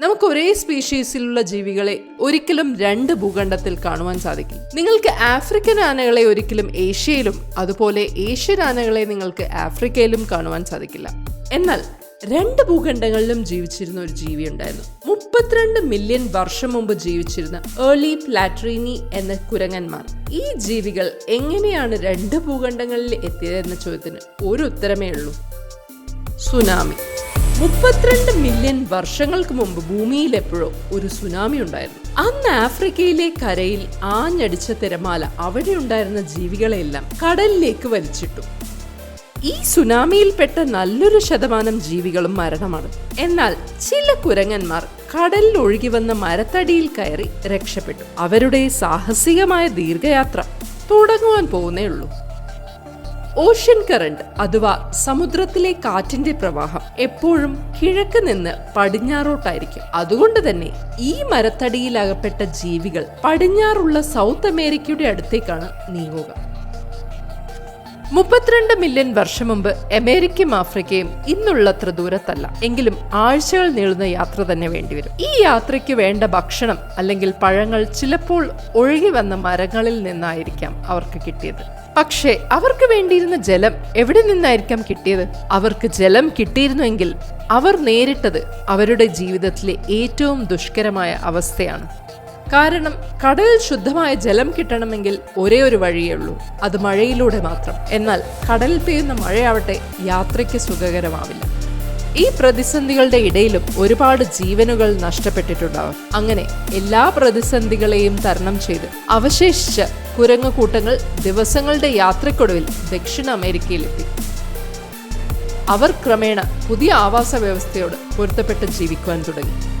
നമുക്ക് ഒരേ സ്പീഷീസിലുള്ള ജീവികളെ ഒരിക്കലും രണ്ട് ഭൂഖണ്ഡത്തിൽ കാണുവാൻ സാധിക്കും. നിങ്ങൾക്ക് ആഫ്രിക്കൻ ആനകളെ ഒരിക്കലും ഏഷ്യയിലും അതുപോലെ ഏഷ്യൻ ആനകളെ നിങ്ങൾക്ക് ആഫ്രിക്കയിലും കാണുവാൻ സാധിക്കില്ല. എന്നാൽ രണ്ട് ഭൂഖണ്ഡങ്ങളിലും ജീവിച്ചിരുന്ന ഒരു ജീവി ഉണ്ടായിരുന്നു. മുപ്പത്തിരണ്ട് മില്യൺ വർഷം മുമ്പ് ജീവിച്ചിരുന്ന ഏർലി പ്ലാട്രീനി എന്ന കുരങ്ങന്മാർ. ഈ ജീവികൾ എങ്ങനെയാണ് രണ്ട് ഭൂഖണ്ഡങ്ങളിൽ എത്തിയതെന്ന ചോദ്യത്തിന് ഒരു ഉത്തരമേ ഉള്ളൂ. സുനാമി. മുപ്പത്തിരണ്ട് മില്യൺ വർഷങ്ങൾക്ക് മുമ്പ് ഭൂമിയിൽ എപ്പോഴോ ഒരു സുനാമി ഉണ്ടായിരുന്നു. അന്ന് ആഫ്രിക്കയിലെ കരയിൽ ആഞ്ഞടിച്ച തിരമാല അവിടെ ഉണ്ടായിരുന്ന ജീവികളെല്ലാം കടലിലേക്ക് വലിച്ചിട്ടു. ഈ സുനാമിയിൽപ്പെട്ട നല്ലൊരു ശതമാനം ജീവികളും മരണമാണ്. എന്നാൽ ചില കുരങ്ങന്മാർ കടലിൽ ഒഴുകി വന്ന മരത്തടിയിൽ കയറി രക്ഷപ്പെട്ടു. അവരുടെ സാഹസികമായ ദീർഘയാത്ര തുടങ്ങുവാൻ പോകുന്നേ ഉള്ളൂ. ഓഷ്യൻ കറണ്ട് അഥവാ സമുദ്രത്തിലെ കാറ്റിന്റെ പ്രവാഹം എപ്പോഴും കിഴക്ക് നിന്ന് പടിഞ്ഞാറോട്ടായിരിക്കും. അതുകൊണ്ട് തന്നെ ഈ മരത്തടിയിൽ അകപ്പെട്ട ജീവികൾ പടിഞ്ഞാറുള്ള സൗത്ത് അമേരിക്കയുടെ അടുത്തേക്കാണ് നീങ്ങുക. മുപ്പത്തിരണ്ട് മില്യൺ വർഷം മുമ്പ് അമേരിക്കയും ആഫ്രിക്കയും ഇന്നുള്ളത്ര ദൂരത്തല്ല എങ്കിലും ആഴ്ചകൾ നീളുന്ന യാത്ര തന്നെ വേണ്ടിവരും. ഈ യാത്രയ്ക്ക് വേണ്ട ഭക്ഷണം അല്ലെങ്കിൽ പഴങ്ങൾ ചിലപ്പോൾ ഒഴുകി വന്ന മരങ്ങളിൽ നിന്നായിരിക്കാം അവർക്ക് കിട്ടിയത്. പക്ഷേ അവർക്ക് വേണ്ടിയിരുന്ന ജലം എവിടെ നിന്നായിരിക്കാം കിട്ടിയത്? അവർക്ക് ജലം കിട്ടിയിരുന്നുവെങ്കിൽ അവർ നേരിട്ടത് അവരുടെ ജീവിതത്തിലെ ഏറ്റവും ദുഷ്കരമായ അവസ്ഥയാണ്. കാരണം കടലിൽ ശുദ്ധമായ ജലം കിട്ടണമെങ്കിൽ ഒരേ ഒരു വഴിയേ ഉള്ളൂ. അത് മഴയിലൂടെ മാത്രം. എന്നാൽ കടലിൽ പെയ്യുന്ന മഴയാവട്ടെ യാത്രയ്ക്ക് സുഖകരമാവില്ല. ഈ പ്രതിസന്ധികളുടെ ഇടയിലും ഒരുപാട് ജീവനുകൾ നഷ്ടപ്പെട്ടിട്ടുണ്ടാവും. അങ്ങനെ എല്ലാ പ്രതിസന്ധികളെയും തരണം ചെയ്ത് അവശേഷിച്ച കുരങ്ങുകൂട്ടങ്ങൾ ദിവസങ്ങളുടെ യാത്രക്കൊടുവിൽ ദക്ഷിണ അമേരിക്കയിലെത്തി. അവർ ക്രമേണ പുതിയ ആവാസ വ്യവസ്ഥയോട് പൊരുത്തപ്പെട്ട് ജീവിക്കുവാൻ തുടങ്ങി.